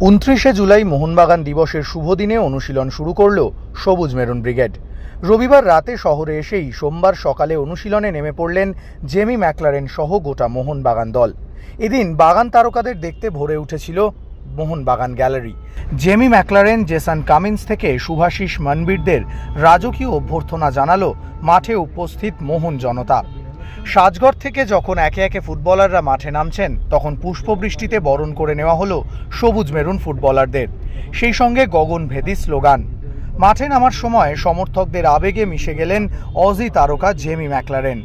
উনত্রিশে জুলাই মোহনবাগান দিবসের শুভ দিনে অনুশীলন শুরু করল সবুজ মেরুন ব্রিগেড। রবিবার রাতে শহরে এসেই সোমবার সকালে অনুশীলনে নেমে পড়লেন জেমি ম্যাকলারেন সহ গোটা মোহনবাগান দল। এদিন বাগান তারকাদের দেখতে ভরে উঠেছিল Mohun Bagan gallery. Jamie Maclaren, Jason Cummings থেকে শুভাশিস মনবীরদের রাজকীয় অভ্যর্থনা জানালো মাঠে উপস্থিত মোহন জনতা। সাজগড় থেকে যখন একে একে ফুটবলাররা মাঠে নামছেন, তখন পুষ্পবৃষ্টিতে বরণ করে নেওয়া হলো সবুজ মেরুন ফুটবলারদের। সেই সঙ্গে গগনভেদী স্লোগান। মাঠে নামার সময় সমর্থকদের আবেগে মিশে গেলেন অজি তারকা জেমি ম্যাকলারেন।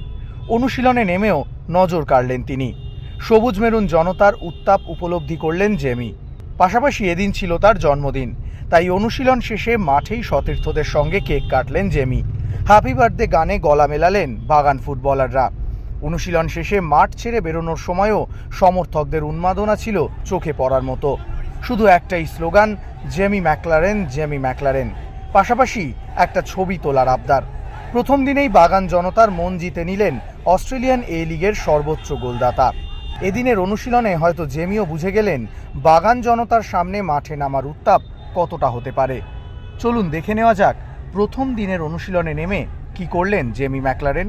অনুশীলনে নেমেও নজর কাড়লেন তিনি। সবুজ মেরুন জনতার উত্তাপ উপলব্ধি করলেন জেমি। পাশাপাশি এদিন ছিল তার জন্মদিন। তাই অনুশীলন শেষে মাঠেই সতীর্থদের সঙ্গে কেক কাটলেন জেমি। হ্যাপি বার্থডে গানে গলা মেলালেন বাগান ফুটবলাররা। অনুশীলন শেষে মাঠ ছেড়ে বেরোনোর সময়ও সমর্থকদের উন্মাদনা ছিল চোখে পড়ার মতো। শুধু একটাই slogan Jamie Maclaren Jamie Maclaren পাশাপাশি একটা ছবি তোলার আবদার। প্রথম দিনেই বাগান জনতার মন জিতে নিলেন অস্ট্রেলিয়ান এ লিগের সর্বোচ্চ গোলদাতা। এদিনের অনুশীলনে হয়তো জেমিও বুঝে গেলেন বাগান জনতার সামনে মাঠে নামার উত্তাপ কতটা হতে পারে। চলুন দেখে নেওয়া যাক প্রথম দিনের অনুশীলনে নেমে কি করলেন জেমি ম্যাকলারেন?